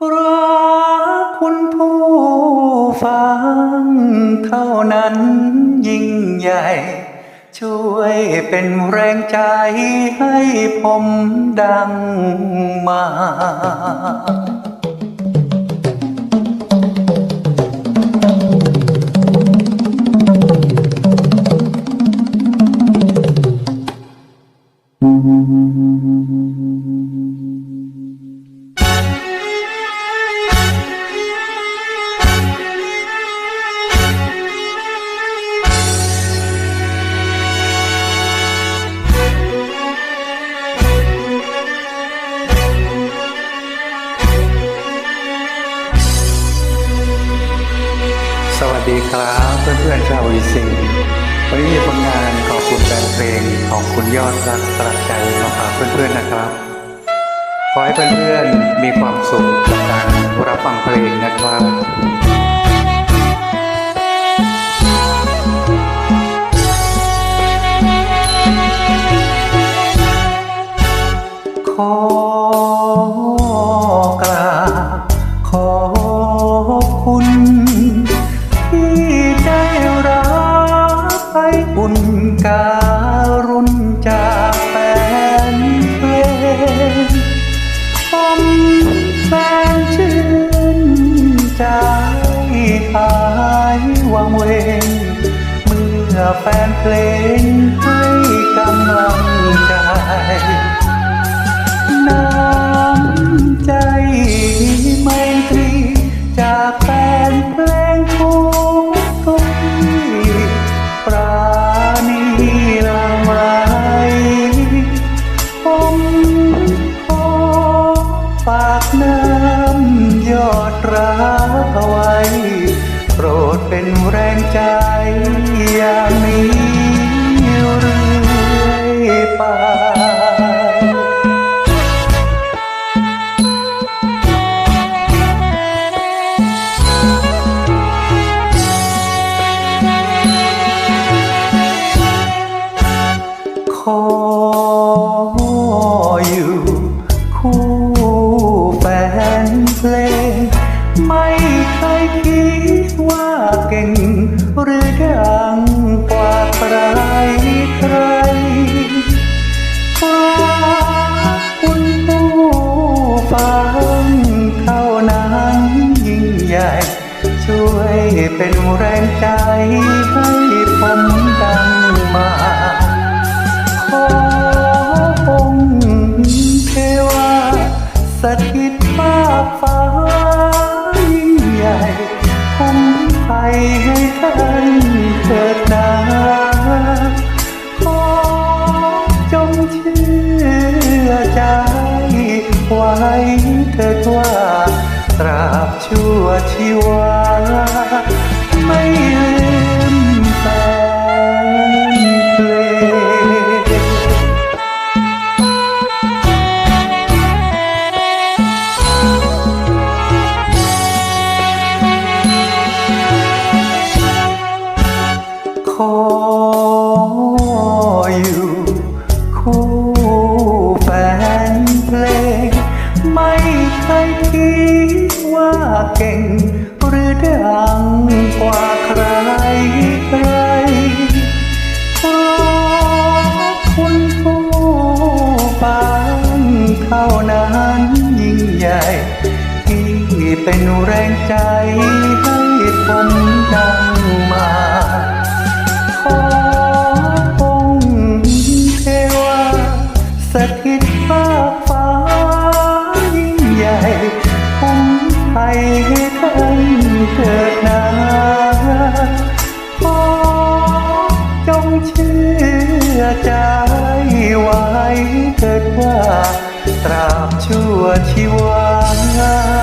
รักคุณผู้ฟังเท่านั้นยิ่งใหญ่ ช่วยเป็นแรงใจให้ผมดังมา ดีครับเพื่อนๆชาววีซีวันนี้มีผลงานขอบคุณแฟนเพลงของคุณยอดรักสลักใจมาฝากเพื่อนๆนะครับขอให้เพื่อนๆมีความสุขกับการรับฟังเพลงนะครับขอ แฟนเพลงให้กำลังใจ น้ำใจไม่ตรีจากแฟนเพลงทุกทุกที่ปราณีลังไหลผมขอฝากน้ำยอดรักไว้โปรดเป็นแรงใจอย่าง อยู่ คู่แฟนเพลง ไม่เคยคิดว่าเก่ง หรือดังกว่าใครใครรักคุณผู้ฟังเท่านั้นยิ่งใหญ่ ช่วยเป็นแรงใจ เถิดว่าตราบชั่วชีวา ไม่ลืม ว่าเก่ง หรือดังกว่าใครใครเพราะคุณผู้ฟังเท่านั้นยิ่งใหญ่ ที่เป็นแรงใจให้ผมดังมาขอองค์เทวาสถิตภาฟ้ายิ่งใหญ่ ให้ท่านเกิดนาขอจงเชื่อใจไว้เถิดว่า ตราบชั่วชีวา